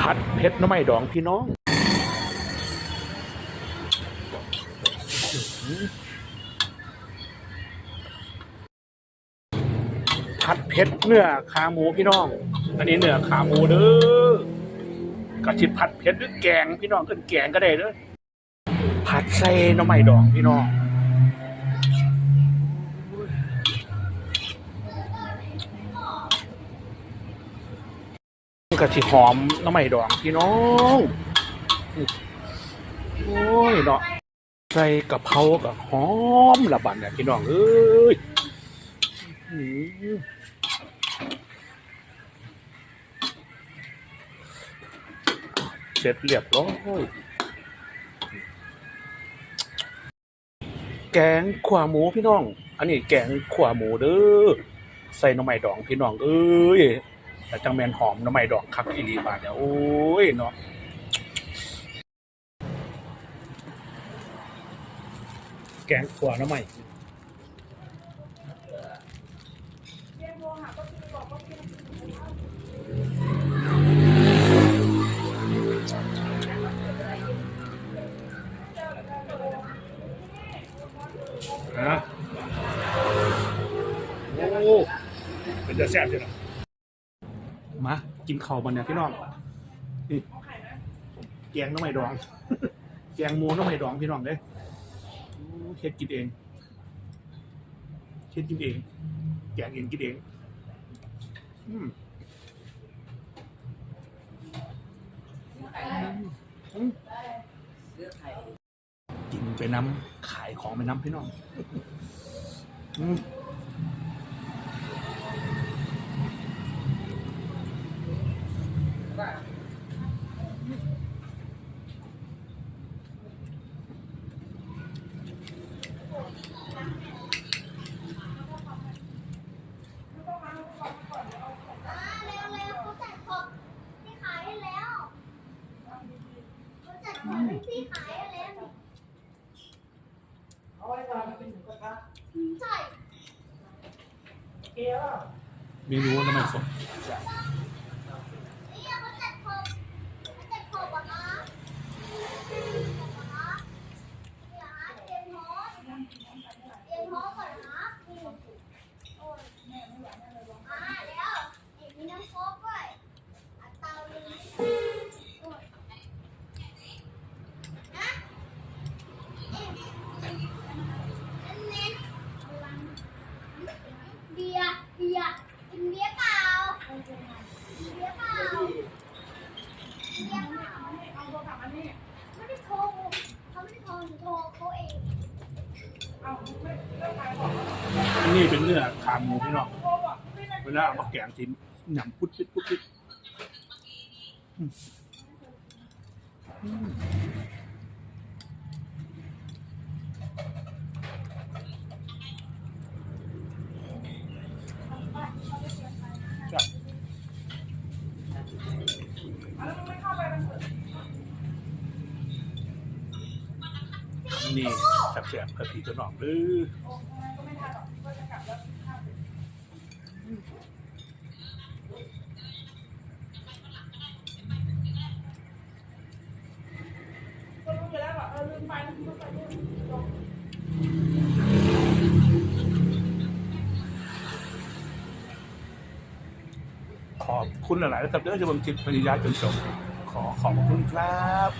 ผัดเผ็ดน้ำไม้ดองพี่น้องผัดเผ็ดเนื้อขาหมูพี่น้อง อันนี้เนื้อขาหมูเด้อกระชิบผัดเผ็ดหรือแกงพี่น้องขึ้นแกงก็ได้เด้อผัดใส่น้ำไม้ดองพี่น้อง กะสิหอมน้ำใหม่ดองพี่น้องโอ้ยเนาะใส่กะเพรากับหอมละบันเนี่ยพี่น้องเอ้ยเสร็จเรียบร้อยแกงขวาหมูพี่น้อง อันนี้แกงขวาหมูเด้อใส่น้ำใหม่ดองพี่น้องเอ้ย แต่จังแมนหอมน้ำไม่ดอกคักอีหลีบาดเนี่ยโอ้ยเนาะแกงขัวน้ำใหม่นะโอ้เป็นจะแซ่บเลยนะ มากินข้าวมันเนี่ยพี่น้องนี่แกงน้ำไม่ดอง แกงมูน้ำไม่ดองพี่น้องเด้โอ้เฮ็ดกินเองเฮ็ดกินเองแกงเองกินเองอืมกินไปน้ำขายของไปน้ำพี่น้องอืม เร็วเร็วเขาจัดของที่ขายให้แล้ว เขาจัดของที่พี่ขายให้แล้วเอาไว้ก่อนมากินหมูกระทะใช่เกลียวเมนูน้ำมันสด นี่เขาจัดของเขาจัดของก่อนนะอย่าเตรียมฮอสเตรียมฮอสก่อนนะโอ้ยอ่าแล้วอีกมีน้ำโค้กด้วยอัดเตาเลยโอ้ยนะเอ๊ะอันนี้เบียร์เบียร์กินเบียร์เปล่ากินเบียร์เปล่าเบียร์เปล่า เอาโทรศัพท์มานี่ ไม่ได้โทรเขาไม่ได้โทรหนูโทรเขาเอง เอาไม่ไม่ขายของ นี่เป็นเนื้อขาหมูพี่น้องเวลาเอามาแกงทิ้นหนังพุดพุดพุดพุดอืมอืมจ้ะ แล้วมึงไม่เข้าไปมันเปิด นี่จับเสียบกระผีตัวหนองหรือต้อกก็จะกลับแล้วข้าวเสร็จก็รู้อยู่แล้วว่าเออลืมไปลืมไปลืมจบขอบคุณหลาย ๆ นะครับเด้อที่ผมจิตปริญญาจนจบขอขอบคุณครับ